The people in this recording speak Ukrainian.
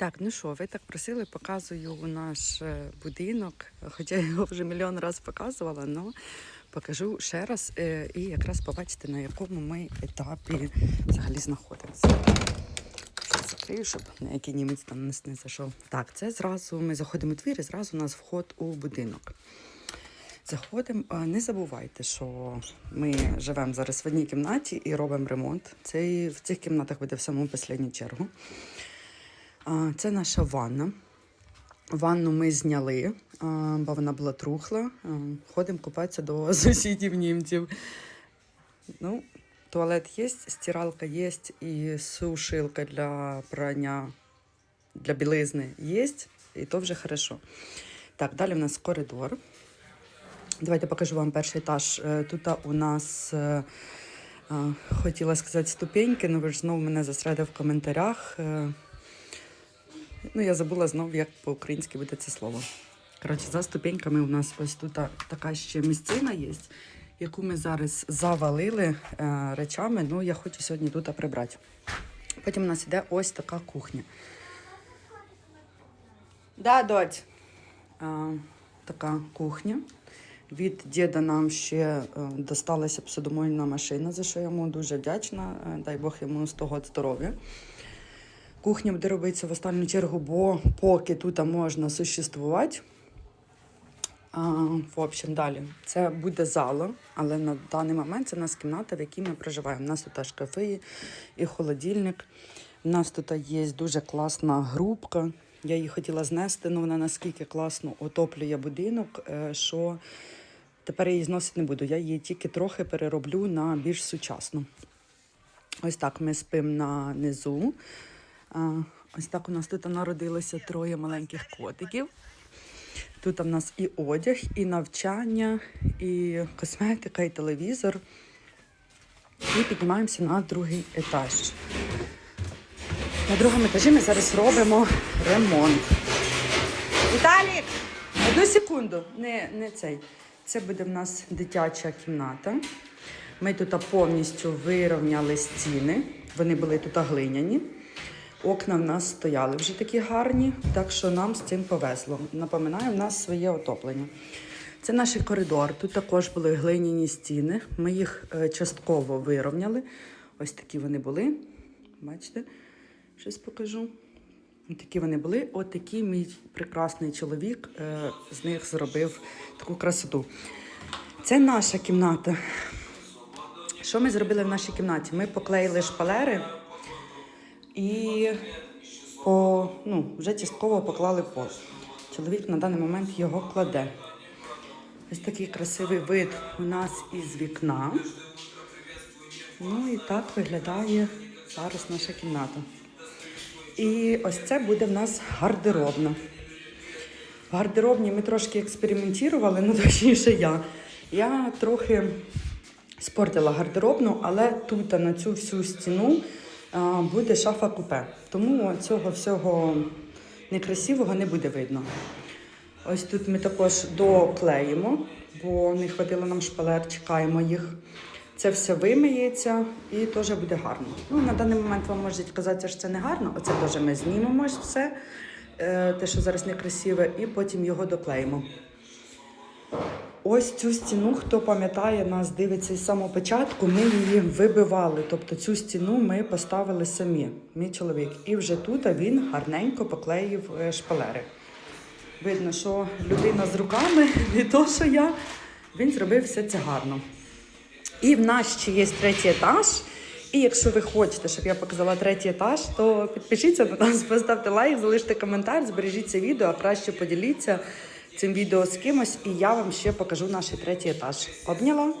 Так, ну що, ви так просили, показую наш е, будинок, хоча я його вже мільйон разів показувала, але покажу ще раз е, і якраз побачите, на якому ми етапі взагалі знаходимося. Закрию, щоб на який німець там нас не зайшов. Так, це зразу ми заходимо у двір і зразу у нас вход у будинок. Заходимо, не забувайте, що ми живемо зараз в одній кімнаті і робимо ремонт. Це в цих кімнатах буде в саму останню чергу. Це наша ванна. Ванну ми зняли, бо вона була трухла. Ходимо купатися до сусідів німців. Ну, туалет є, стиралка є, і сушилка для прання для білизни є, і то вже хорошо. Так, далі в нас коридор. Давайте покажу вам перший етаж. Е, Тут у нас е, е, хотіла сказати ступеньки, але ви ж знову мене засряде в коментарях. Е, Ну, я забула знову, як по-українськи буде це слово. Коротше, за ступеньками у нас ось тут така ще місцина є, яку ми зараз завалили е, речами. Ну, я хочу сьогодні тут прибрати. Потім у нас іде ось така кухня. Да, доть. А, така кухня. Від діда нам ще е, досталася посудомойна машина, за що йому дуже вдячна. Е, Дай Бог йому з того здоров'я. Кухня буде робитися в останню чергу, бо поки тут можна существувати. А, в общем, далі. Це буде зала, але на даний момент це у нас кімната, в якій ми проживаємо. У нас тут аж кафе і холодильник. У нас тут є дуже класна грубка. Я її хотіла знести, але вона наскільки класно отоплює будинок, е, що тепер її зносити не буду. Я її тільки трохи перероблю на більш сучасну. Ось так ми спимо на низу. Ось так у нас тут народилося троє маленьких котиків. Тут у нас і одяг, і навчання, і косметика, і телевізор. І піднімаємося на другий етаж. На другому етажі ми зараз робимо ремонт. Віталік! Одну секунду, не, не цей. Це буде в нас дитяча кімната. Ми тут повністю вирівняли стіни. Вони були тут глиняні. Окна в нас стояли вже такі гарні, так що нам з цим повезло. Напоминаю, в нас своє отоплення. Це наш коридор. Тут також були глиняні стіни. Ми їх е, частково вирівняли. Ось такі вони були. Бачите, щось покажу. Такі вони були. От такий мій прекрасний чоловік е, з них зробив таку красоту. Це наша кімната. Що ми зробили в нашій кімнаті? Ми поклеїли шпалери і по, ну, вже частково поклали пол. Чоловік на даний момент його кладе. Ось такий красивий вид у нас із вікна. Ну і так виглядає зараз наша кімната. І ось це буде в нас гардеробна. В гардеробні ми трошки експериментували, ну точніше я. Я трохи спортила гардеробну, але тут на цю всю стіну буде шафа купе. Тому цього всього некрасивого не буде видно. Ось тут ми також доклеїмо, бо не хватило нам шпалер, чекаємо їх. Це все вимиється і теж буде гарно. Ну, на даний момент вам можуть казати, що це не гарно. Оце теж ми знімемо все, е, те, що зараз некрасиве, і потім його доклеїмо. Ось цю стіну, хто пам'ятає, нас дивиться з самого початку, ми її вибивали. Тобто цю стіну ми поставили самі, мій чоловік. І вже тут він гарненько поклеїв е, шпалери. Видно, що людина з руками, не то, що я, він зробив все це гарно. І в нас ще є третій етаж. І якщо ви хочете, щоб я показала третій етаж, то підпишіться на нас, поставте лайк, залиште коментар, збережіть це відео, а краще поділіться цим відео з кимось, і я вам ще покажу наш третій етаж. Обняла?